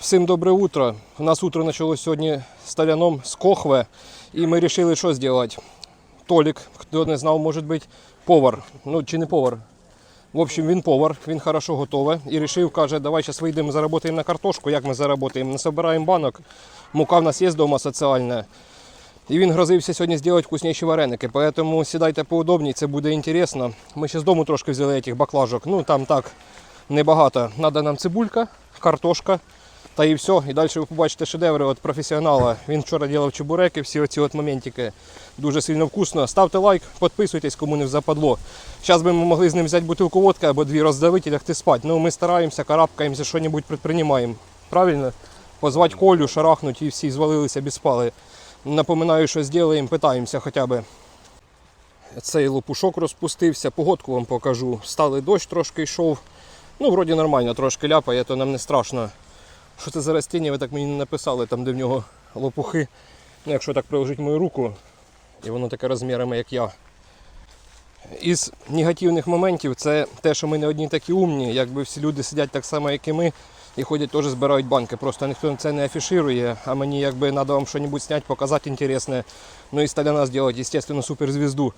Всім добре утро. У нас утро почалось сьогодні з таляном з кохве. І ми вирішили, що зробити. Толік, хто не знав, може бути повар. Ну, чи не повар. В общем, він повар, він хорошо готовий. І вирішив, каже, давай зараз вийдемо, заработаємо на картошку. Як ми заработаємо? Насобираємо банок. Мука в нас є вдома соціальна. І він грозився сьогодні зробити вкусніші вареники. Поэтому сідайте поудобній, це буде інтересно. Ми ще з дому трошки взяли цих баклажок. Ну там так небагато. Надо нам цибулька, картошка. Та і все. І далі ви побачите шедеври від професіонала. Він вчора робив чебуреки, всі оці от моментики. Дуже сильно вкусно. Ставте лайк, підписуйтесь, кому не западло. Зараз би ми могли з ним взяти бутилку водки або дві роздавити і лягти спати. Ну ми стараємося, карабкаємося, що-небудь предпринимаємо. Правильно? Позвати Колю, шарахнуть і всі звалилися без спали. Напоминаю, що зробимо, питаємося хоча б. Цей лопушок розпустився, погодку вам покажу. Стали дощ трошки йшов. Ну, вроді нормально, трошки ляпає, то нам не страшно. Що це за растіння, ви так мені не написали, там де в нього лопухи. Ну, якщо так приложити мою руку, і воно таке розмірами, як я. Із негативних моментів це те, що ми не одні такі умні, якби всі люди сидять так само, як і ми, і ходять теж збирають банки. Просто ніхто це не афішує, а мені якби треба вам щось зняти, показати інтересне. Ну і Сталяна зробити, звісно, суперзвізду.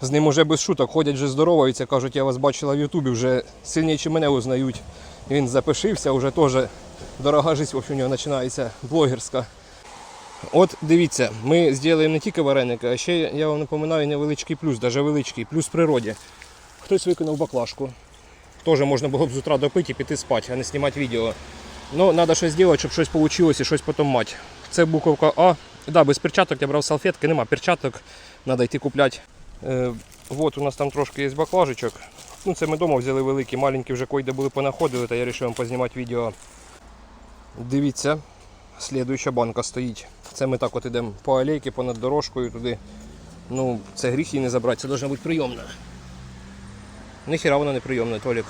З ним уже без шуток ходять вже здороваються, кажуть, я вас бачила в Ютубі, вже сильніше мене узнають. Він запишився, вже теж дорога життя в общем, у нього починається блогерська. От дивіться, ми зробимо не тільки вареники, а ще я вам напоминаю невеличкий плюс, навіть величкий, плюс в природі. Хтось викинув баклажку. Теж можна було б з утра допити і піти спати, а не знімати відео. Ну, треба щось зробити, щоб щось вийшло і щось потім мати. Це буковка А. Да, без перчаток я брав салфетки, нема перчаток, треба йти купляти. Е, от у нас там трошки є баклажечок. Ну, це ми вдома взяли великі, маленькі вже койде були понаходили, та я вирішив вам познімати відео. Дивіться, слідуюча банка стоїть. Це ми так от йдемо по алейки, понад дорожкою туди. Ну, це гріх її не забрати, це должна бути прийомна. Ніхіра вона не прийомна, Толік.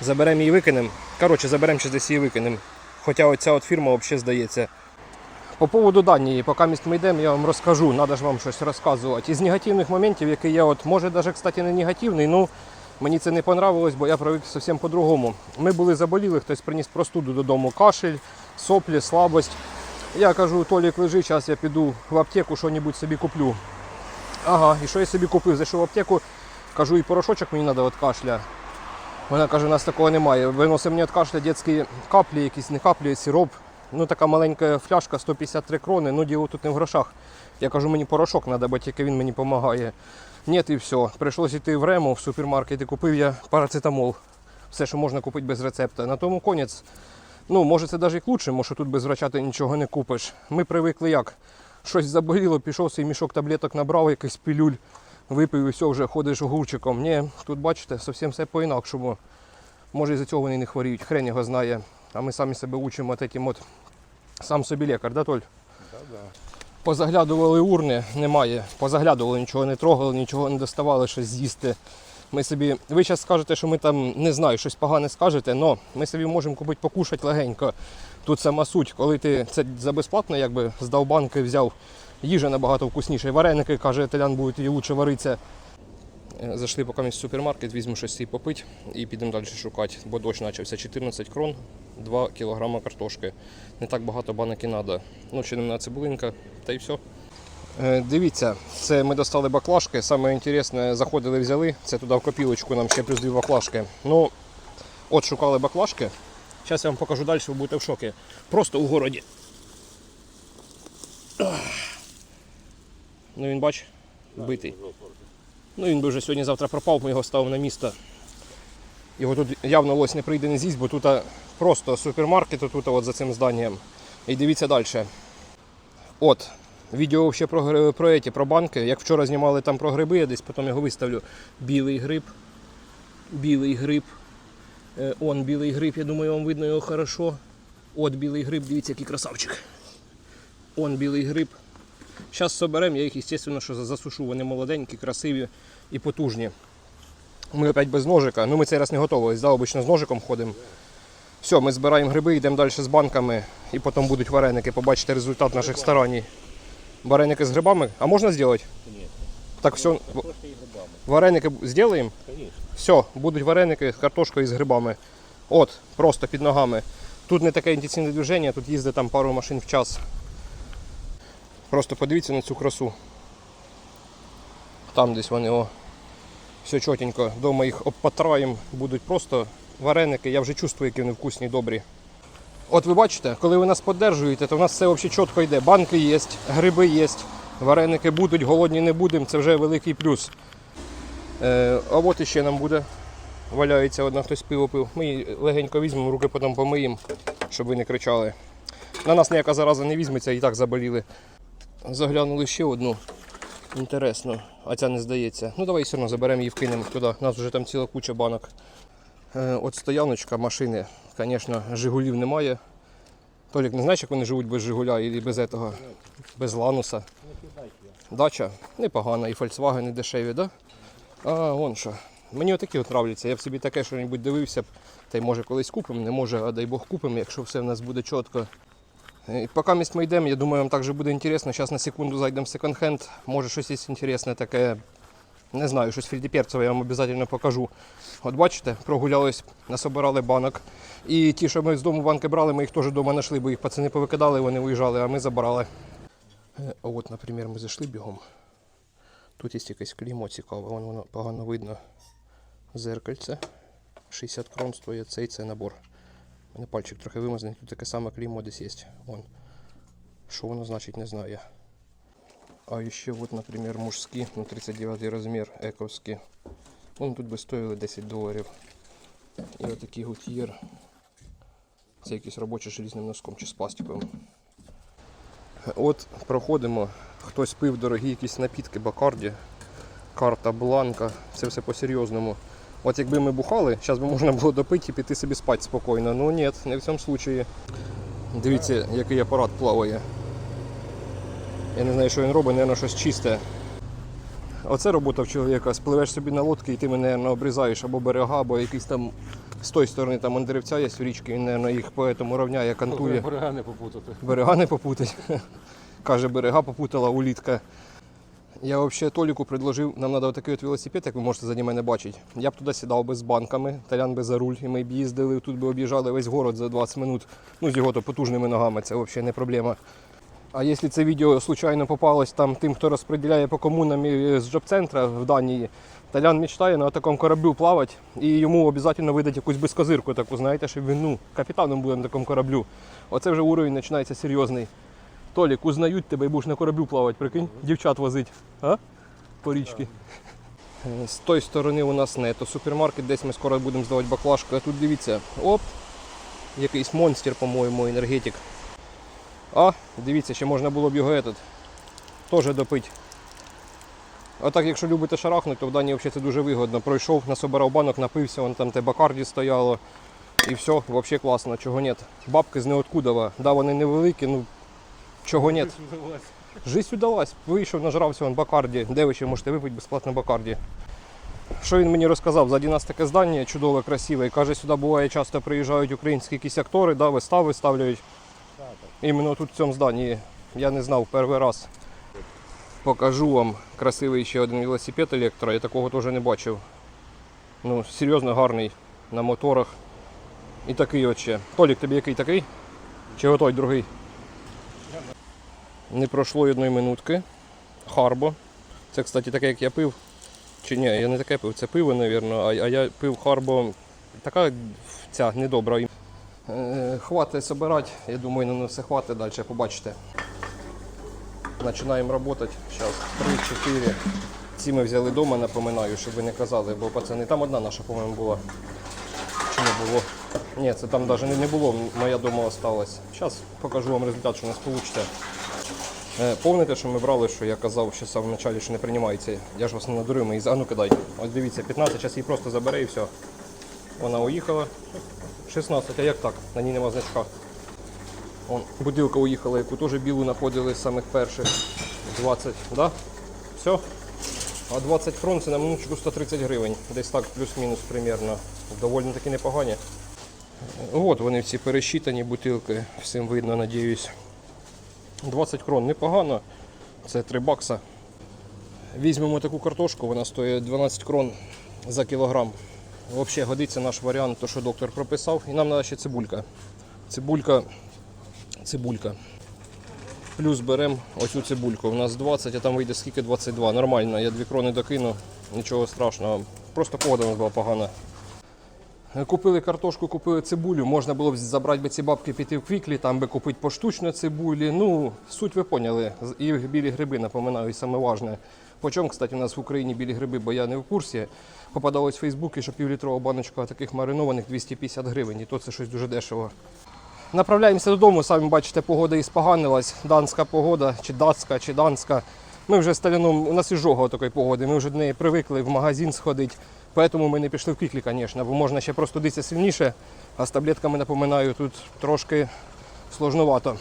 Заберемо її викинемо. Коротше, заберемо ще десь її викинемо. Хоча оця от фірма взагалі здається. По поводу Данії, поки міст ми йдемо, я вам розкажу, треба ж вам щось розказувати. Із негативних моментів, які я от, може навіть, кстати, не негативний, ну мені це не понравилось, бо я привик зовсім по-другому. Ми були заболіли, хтось приніс простуду додому, кашель, соплі, слабость. Я кажу, Толік, лежи, зараз я піду в аптеку, що-небудь собі куплю. Ага, і що я собі купив? Зайшов в аптеку, кажу, і порошочок мені треба від кашля. Вона каже, у нас такого немає. Виносить мені від кашля дитячі каплі, якісь не каплі, сироп. Ну така маленька фляжка 153 крони, ну діло тут не в грошах. Я кажу, мені порошок треба, бо тільки він мені допомагає. Ні, і все. Прийшлося йти в Рему в супермаркет і купив я парацетамол. Все, що можна купити без рецепта. На тому конець. Ну, може це навіть і лучше, може тут без врача ти нічого не купиш. Ми привикли як. Щось заболіло, пішов свій мішок таблеток набрав, якийсь пілюль, випив і все, вже ходиш огурчиком. Ні, тут бачите, зовсім все по-інакшому. Може із-за цього вони не хворіють, хрен його знає. А ми самі себе учимо от этим от сам собі лікар, да, Толь? Позаглядували урни, немає. Позаглядували, нічого не трогали, нічого не доставали, щось з'їсти. Ми собі, ви зараз скажете, що ми там не знаю, щось погане скажете, але ми собі можемо купити покушати легенько. Тут сама суть, коли ти це за безплатно, якби здав банки, взяв їжа набагато вкусніше. Вареники, каже, телян будуть і лучше варитися. Зайшли поки в супермаркет, візьму щось собі попити і підемо далі шукати, бо дощ почався 14 крон, 2 кг картошки. Не так багато банок і треба. Ну, ще на цибулинка, та й все. Дивіться, це ми достали баклажки. Саме інтересне, заходили, взяли. Це туди в копілочку нам ще плюс дві баклажки. Ну, от шукали баклажки. Зараз я вам покажу далі, ви будете в шокі. Просто у городі. Ну він бач, битий. Ну він би вже сьогодні-завтра пропав, ми його ставимо на місто. Його тут явно лось не прийде не з'їсть, бо тут просто супермаркет тут от за цим зданням. І дивіться далі. От, відео ще про, про, еті, про банки. Як вчора знімали там про гриби, я десь потім його виставлю. Білий гриб. Білий гриб. Е, он білий гриб, я думаю, вам видно його хорошо. От білий гриб, дивіться, який красавчик. Он білий гриб. Зараз соберемо, я їх, звісно, що засушу. Вони молоденькі, красиві і потужні. Ми опять без ножика. Ну ми цей раз не готовились, да, обично з ножиком ходимо. Все, ми збираємо гриби, йдемо далі з банками і потім будуть вареники. Побачите результат наших старань. Вареники з грибами. А можна зробити? Ні. Так, все. Картошка грибами. Вареники зробимо? Все, будуть вареники з картошкою і з грибами. От, просто під ногами. Тут не таке інтенсивне движення, тут їздить там пару машин в час. Просто подивіться на цю красу. Там десь вони о. Все чотенько. Дома їх обпатраємо, будуть просто вареники. Я вже чувствую, які вони вкусні і добрі. От ви бачите, коли ви нас підтримуєте, то в нас все взагалі чітко йде. Банки є, гриби є, вареники будуть, голодні не будемо, це вже великий плюс. Е, а от іще нам буде. Валяється одна, хтось пиво пив. Ми її легенько візьмемо, руки потім помиємо, щоб ви не кричали. На нас ніяка зараза не візьметься, і так заболіли. Заглянули ще одну. Інтересно, а ця не здається. Ну давай все одно заберемо її вкинемо туди. У нас вже там ціла куча банок. Е, от стояночка машини, звісно, Жигулів немає. Толік, не знаєш, як вони живуть без Жигуля і без этого, без Лануса? Дача непогана, і Volkswagen не дешеві, да? А, вон що. Мені отакі от нравляться. Я б собі таке щось дивився б. Та й може колись купимо, не може, а дай Бог купимо, якщо все в нас буде чітко. І поки місць ми йдемо, я думаю, вам також буде інтересно. Зараз на секунду зайдемо в секонд-хенд. Може щось є інтересне таке. Не знаю, щось фрідіперцеве я вам обов'язково покажу. От бачите, прогулялись, насобирали банок. І ті, що ми з дому банки брали, ми їх теж вдома знайшли, бо їх пацани повикидали, вони виїжджали, а ми забрали. Е, от, наприклад, ми зайшли бігом. Тут є якесь клеймо цікаве, вон воно погано видно. Зеркальце. 60 крон стоїть цей це набор. У мене пальчик трохи вимазаний, тут таке саме клеймо десь є. Вон. Що воно значить, не знаю. А еще вот, например, мужские, ну 39 размер, ековські. Вон тут би стоїли 10 доларів. І отакий гутьєр. Це якийсь робочий желізним носком чи з пластиковим. От проходимо. Хтось пив дорогі якісь напітки Бакарді, карта Бланка, це все по-серйозному. От якби ми бухали, зараз би можна було допити і піти собі спати спокійно. Ну ні, не в цьому случаї. Дивіться, який апарат плаває. Я не знаю, що він робить, мабуть, щось чисте. Оце робота в чоловіка. Спливеш собі на лодки і ти мене наверно, обрізаєш або берега, або якийсь там з тої сторони там он деревця є в річці, він наверно, їх по этому равняє, кантує. Берега не попутати. Берега не попутать. Каже, берега попутала улітка. Я взагалі Толіку предложив, нам треба отакий от велосипед, як ви можете за мене бачити. Я б туди сідав би з банками, Талян би за руль, і ми б їздили, тут би об'їжджали весь город за 20 минут. Ну, з його то потужними ногами, це взагалі не проблема. А якщо це відео случайно попалось там тим, хто розподіляє по комунам з джоб-центра в Данії, Талян мечтає на такому кораблю плавати, і йому обов'язково видати якусь безкозирку, таку, знаєте, щоб він ну, капітаном буде на такому кораблю. Оце вже уровень починається серйозний. Толік, узнають тебе і будеш на кораблю плавати, прикинь, дівчат возить. А? По річці. Е, З тої сторони у нас не, то супермаркет, десь ми скоро будемо здавати баклажку. А тут дивіться, оп, якийсь монстр, по-моєму, енергетик. А, дивіться, ще можна було б його этот, теж допити. А так, якщо любите шарахнути, то в Данії взагалі це дуже вигодно. Пройшов, насобирав банок, напився, вон там те бакарді стояло. І все, взагалі класно, чого нет. Бабки з неоткудова. Да, вони невеликі, ну чого нет. Жизнь удалась. Вийшов, нажрався вон бакарді. Де ви ще можете випити безплатно бакарді? Що він мені розказав? Ззаді нас таке здання чудове, красиве. І каже, сюди буває часто приїжджають українські якісь актори, да, вистави ставляють. Іменно тут в цьому зданні. Я не знав перший раз. Покажу вам красивий ще один велосипед електро. Я такого теж не бачив. Ну, серйозно гарний на моторах. І такий от ще. Толік, тобі який такий? Чи отой другий? Не пройшло й одної минутки. Харбо. Це, кстати, таке, як я пив. Чи ні, я не таке пив, це пиво, мабуть, а, я пив Харбо. Така ця недобра. Е, Хватить собирати, я думаю, на все хватить далі, побачите. Починаємо працювати. Зараз 3-4. Ці ми взяли вдома, напоминаю, щоб ви не казали, бо пацани, там одна наша, по-моєму, була. Чи не було? Ні, це там навіть не- було, моя вдома осталась. Зараз покажу вам результат, що у нас вийде. Е, Помните, що ми брали, що я казав ще в самому початку, що не приймається. Я ж вас не надурив, ми її а ну кидай. Ось дивіться, 15, зараз її просто забере і все. Вона уїхала. 16, а як так? На ній нема значка. Вон, бутилка уїхала, яку теж білу знаходили з самих перших. 20, да? Все. А 20 крон це на минуточку 130 гривень. Десь так плюс-мінус примерно. Доволі таки непогані. От вони всі пересчитані бутилки, всім видно, надіюсь. 20 крон непогано. Це 3 бакса. Візьмемо таку картошку, вона стоїть 12 крон за кілограм. Взагалі годиться наш варіант, то що доктор прописав. І нам треба ще цибулька. Цибулька. Цибулька. Плюс беремо оцю цибульку. У нас 20, а там вийде скільки 22. Нормально, я дві крони докину, нічого страшного. Просто погода у нас була погана. Купили картошку, купили цибулю. Можна було б забрати би ці бабки піти в квіклі, там би купити поштучно цибулі. Ну, суть ви поняли. І білі гриби, напоминаю, і саме важне. По чому, кстати, у нас в Україні білі гриби, бо я не в курсі. Попадалось в Фейсбуці, що півлітрова баночка таких маринованих 250 гривень, і то це щось дуже дешево. Направляємося додому, самі бачите, погода і споганилась. Данська погода, чи датська, чи данська. Ми вже з Таляном, у нас і жога такої погоди, ми вже до неї привикли в магазин сходити. Тому ми не пішли в кіклі, звісно, бо можна ще просто дитися сильніше, а з таблетками, напоминаю, тут трошки сложновато.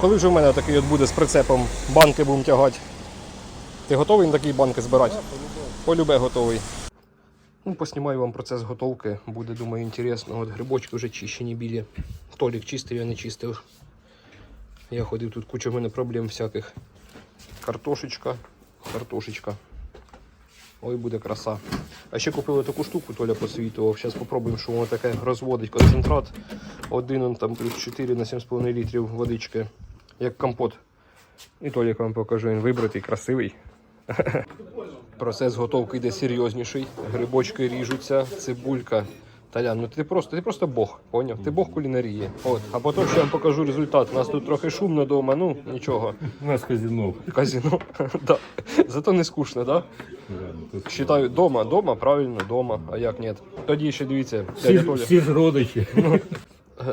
Коли вже в мене такий от буде з прицепом, банки будемо тягати. Ти готовий на такі банки збирати? Полюбе готовий. Ну, поснімаю вам процес готовки, буде, думаю, інтересно. От грибочки вже чищені білі. Толік чистив, я не чистив. Я ходив тут куча в мене проблем всяких. Картошечка, картошечка. Ой, буде краса. А ще купили таку штуку, Толя посвітував. Зараз спробуємо, що воно таке розводить концентрат. Один там плюс 4 на 7,5 літрів водички, як компот. І Толік вам покажу, він вибритий, красивий. Процес готовки йде серйозніший. Грибочки ріжуться, цибулька. Талян, ну ти просто, ти просто Бог, поняв? Ти Бог кулінарії. От. А потім ще вам покажу результат. У нас тут трохи шумно вдома, ну нічого. У нас казино. Казіно. да. Зато не скучно, так? Да? Реально, тут Считаю, дома, дома, правильно, дома. А як ні? Тоді ще дивіться, всі, всі ж родичі.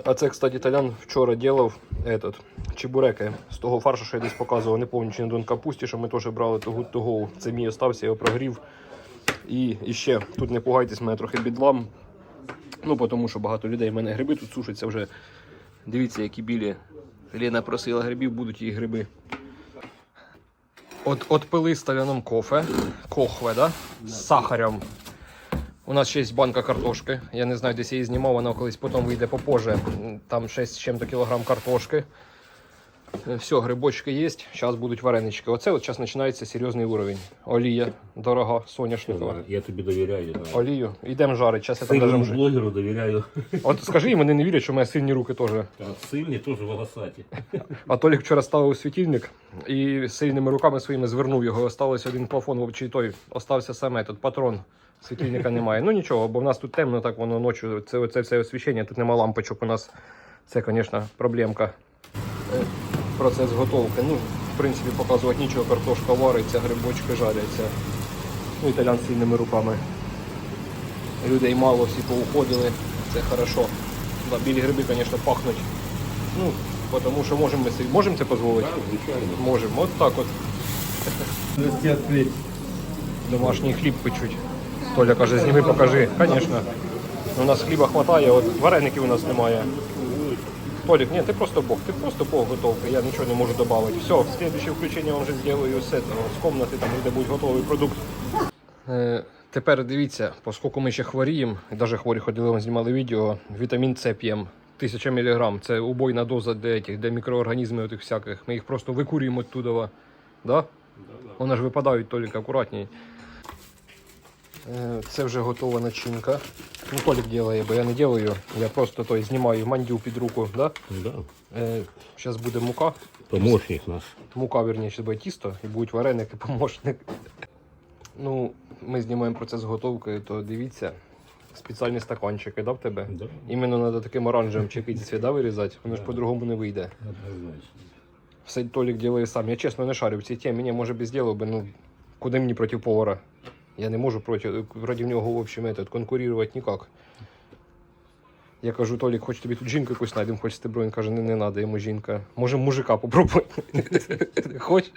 А це, кстати, Талян вчора робив этот, чебуреки з того фаршу, що я десь показував, не чи на Дон Капусті, що ми теж брали то good to. Це мій остався, я його прогрів. І, і ще, тут не пугайтесь, мене трохи бідлам. Ну, тому що багато людей в мене гриби тут сушаться вже. Дивіться, які білі. Лена просила грибів, будуть її гриби. От, пили з кофе, кохве, да? з сахарем. У нас ще є банка картошки. Я не знаю, десь її знімав, вона колись потім вийде попозже. Там 6 з чим-то кілограм картошки. Е, Все, грибочки є, зараз будуть варенички. Оце от зараз починається серйозний уровень. Олія дорога, соняшникова. Я тобі довіряю. Да. Олію. Йдемо жарити. Зараз я там Сильному даже блогеру довіряю. От скажи, вони не вірять, що в мене сильні руки теж. Сильні теж волосаті. А Толік вчора ставив світильник і сильними руками своїми звернув його. Осталось один плафон, чи той остався саме тут патрон. Світильника немає. Ну нічого, бо в нас тут темно, так воно ночі. Це, це все освіщення, тут нема лампочок у нас. Це, звісно, проблемка. Процес готовки. Ну, в принципі, показувати нічого, картошка вариться, грибочки жаряться. Ну, італян з сильними руками. Людей мало, всі поуходили, це хорошо. Да, білі гриби, звісно, пахнуть. Ну, тому що можемо ми собі. Можемо це дозволити? Так. Можемо. От так от. Домашній хліб печуть. Толя каже, зніми, покажи. Звісно. У нас хліба вистачає, от вареників у нас немає. Толік, ні, ти просто Бог, ти просто Бог готовки, я нічого не можу додати. Все, слідуюче включення вам вже зроблю з, этого, з комнати, там де буде готовий продукт. Е, тепер дивіться, оскільки ми ще хворіємо, і навіть хворі ходили, ми знімали відео, вітамін С п'ємо. 1000 мг. Це убойна доза для, этих, для мікроорганізмів всяких. Ми їх просто викурюємо оттуда. Да? Вони ж випадають тільки акуратні. Е, Це вже готова начинка. Ну, Толік робить, бо я не роблю. Я просто той, знімаю мандю під руку. Да? Да. Зараз буде мука. Помощник наш. Мука, вірніше, зараз буде тісто і будуть вареники, помощник. Ну, ми знімаємо процес готовки, то дивіться. Спеціальні стаканчики, да, в тебе? Да. Іменно треба таким оранжевим чекити свіда вирізати, воно ж по-другому не вийде. Однозначно. Все Толік робить сам. Я чесно не шарю в цій темі. Мені може би зробив би, ну куди мені проти повара? Я не можу проти, проти нього в общем, этот, конкурувати ніяк. Я кажу, Толік, хоч тобі тут жінку якусь знайдемо, хоч стебро. Він каже, не, не треба йому жінка. Може мужика попробуй. Хоч?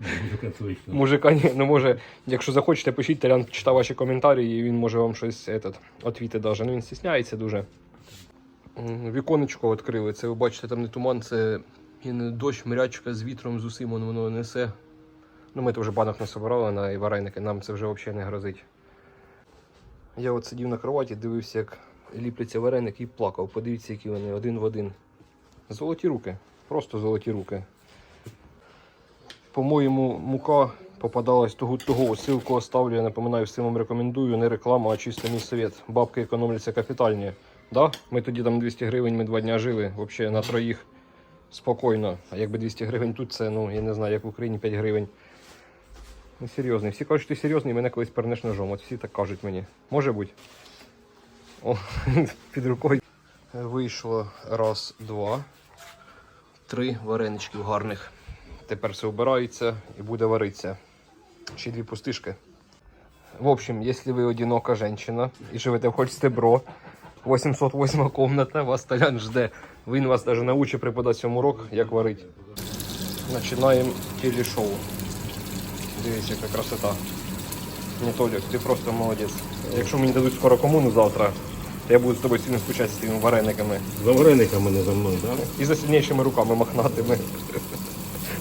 Мужика точно. Мужика ні, ну може, якщо захочете, пишіть, Талян читав ваші коментарі, і він може вам щось этот, отвіти даже. Ну він стісняється дуже. Віконечко відкрили. Це ви бачите, там не туман, це дощ, мрячка з вітром, з усім воно несе. Ну ми то вже банок не собирали на вареники, нам це вже взагалі не грозить. Я от сидів на кроваті, дивився, як ліпляться вареники і плакав. Подивіться, які вони один в один. Золоті руки. Просто золоті руки. По-моєму, мука попадалась того того. Ссылку оставлю, я напоминаю, всім вам рекомендую. Не реклама, а чисто мій совет. Бабки економляться капітальні. Да? Ми тоді там 200 гривень, ми два дня жили, взагалі на троїх спокійно. А якби 200 гривень тут, це, ну, я не знаю, як в Україні 5 гривень. Ну, серйозний. Всі кажуть, що ти серйозний, мене колись пернеш ножом. От всі так кажуть мені. Може бути. О, під рукою. Вийшло раз, два, три вареничків гарних. Тепер все вбирається і буде варитися. Ще дві пустишки. В общем, если вы одинока женщина и живете в Хольстебро, 808 комната, вас Толян жде. Він вас даже научить преподати цьому урок, як варити. Починаємо телешоу. Дивіться, яка красота. Не Толік, ти просто молодець. Якщо мені дадуть скоро комуну завтра, то я буду з тобою сильно скучати з тими варениками. За варениками не за мною, да? І за сильнішими руками мохнатими.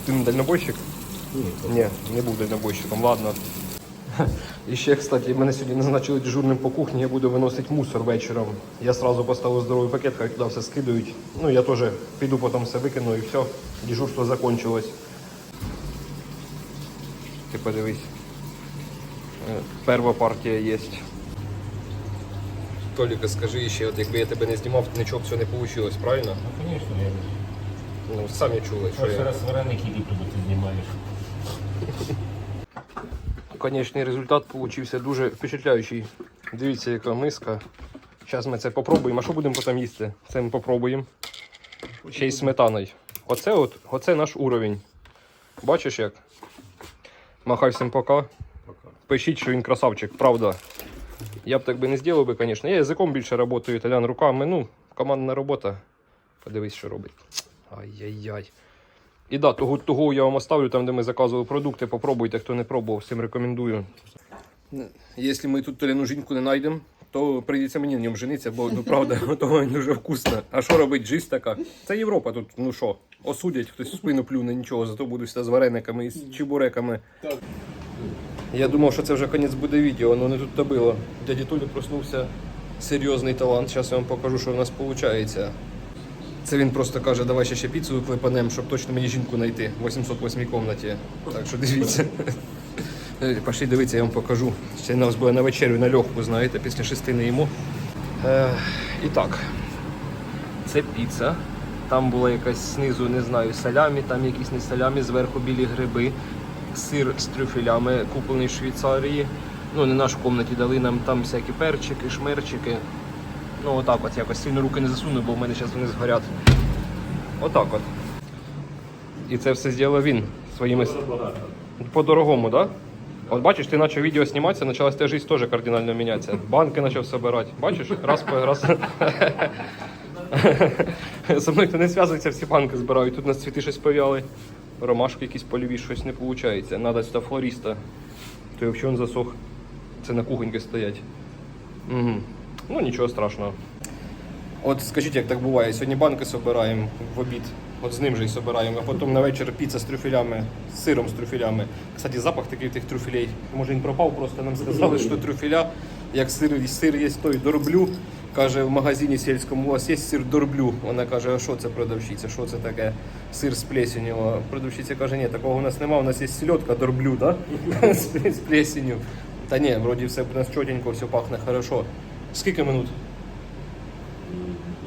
Ти не дальнобойщик? Ні. Ні, не був дальнобойщиком, ладно. І ще, кстати, мене сьогодні назначили дежурним по кухні, я буду виносити мусор вечором. Я сразу поставив здоровий пакет, хай туди все скидають. Ну, я теж піду потім все викину і все. Дежурство закончилось. Ти подивись. Е, Перша партія є. Толіка, скажи ще, от якби я тебе не знімав, то нічого б цього не вийшло, правильно? Ну, звісно, я Ну, самі чули, що я... раз вареники бо ти знімаєш. Конечний результат получився дуже впечатляючий. Дивіться, яка миска. Зараз ми це попробуємо. А що будемо потім їсти? Це ми попробуємо. Ще й сметаною. Оце от, оце наш уровень. Бачиш як? Махай всім пока. Пока. Пишіть, що він красавчик, правда. Я б так би не зробив би, звісно. Я язиком більше працюю, італян руками. Ну, командна робота. Подивись, що робить. Ай-яй-яй. І да, того, того я вам оставлю, там, де ми заказували продукти, попробуйте, хто не пробував, всім рекомендую. Якщо ми тут толяну жінку не знайдемо, то прийдеться мені на ньому жениться, бо ну правда, не дуже вкусно. А що робить жизнь така? Це Європа тут, ну що, осудять, хтось в спину плюне, нічого, зато буду з варениками і з чебуреками. Я думав, що це вже кінець буде відео, але не тут то було. Дяді Толі проснувся серйозний талант. Зараз я вам покажу, що в нас виходить. Це він просто каже, давай ще ще піцу клепанем, щоб точно мені жінку знайти в 808 кімнаті. Так що дивіться. Е, Пошли дивіться, я вам покажу. Ще у нас буде на вечерю на легку, знаєте, після шести не їмо. Е, і так, це піца. Там була якась знизу, не знаю, салямі, там якісь не салямі, зверху білі гриби, сир з трюфелями, куплений в Швейцарії. Ну, не наш в комнаті дали нам там всякі перчики, шмерчики. Ну, отак от якось сильно руки не засуну, бо в мене зараз вони згорять. Отак от. І це все зробив він своїми. По-дорогому, так? Да? От бачиш, ти почав відео зніматися, почалась твоя життя теж кардинально мінятися. Банки почав збирати. Бачиш, раз по раз. Со мною хто не зв'язується, всі банки збирають. Тут у нас цвіти щось пов'яли. Ромашки якісь польові, щось не виходить. Надо сюди флориста. То якщо він засох, це на кухоньки стоять. Угу. Ну нічого страшного. От скажіть, як так буває, сьогодні банки збираємо в обід, от з ним же і збираємо, а потім на вечір піца з трюфелями, з сиром з трюфелями. Кстати, запах такий тих трюфелей. Може він пропав, просто нам сказали, що трюфеля, як сир, сир є той дорблю. Каже, в магазині сільському у вас є сир дорблю. Вона каже, а що це продавщиця, що це таке? Сир з плесенью. А Продавщиця каже, ні, такого у нас немає, у нас є сільотка дорблю, да? з плесенью. Та ні, вроді все у нас чотенько, все пахне хорошо. Скільки минут?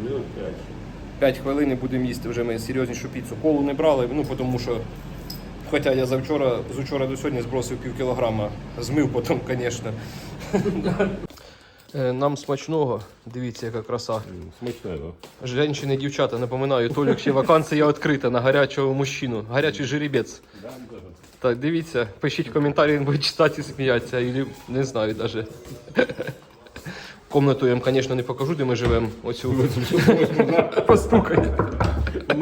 Минут п'ять. 5 хвилин і будемо їсти вже ми серйознішу піцу. Колу не брали, ну тому що. Хоча я завчора, з учора до сьогодні збросив пів кілограма. Змив потім, звісно. Нам смачного. Дивіться, яка краса. Смачного. Женщини, дівчата, напоминаю, Толік ще вакансія відкрита на гарячого мужчину. Гарячий жеребець. Так, дивіться, пишіть коментарі, він буде читати і сміятися, і не знаю навіть. Комнату я вам, звісно, не покажу, де ми живемо. Оцю постукай.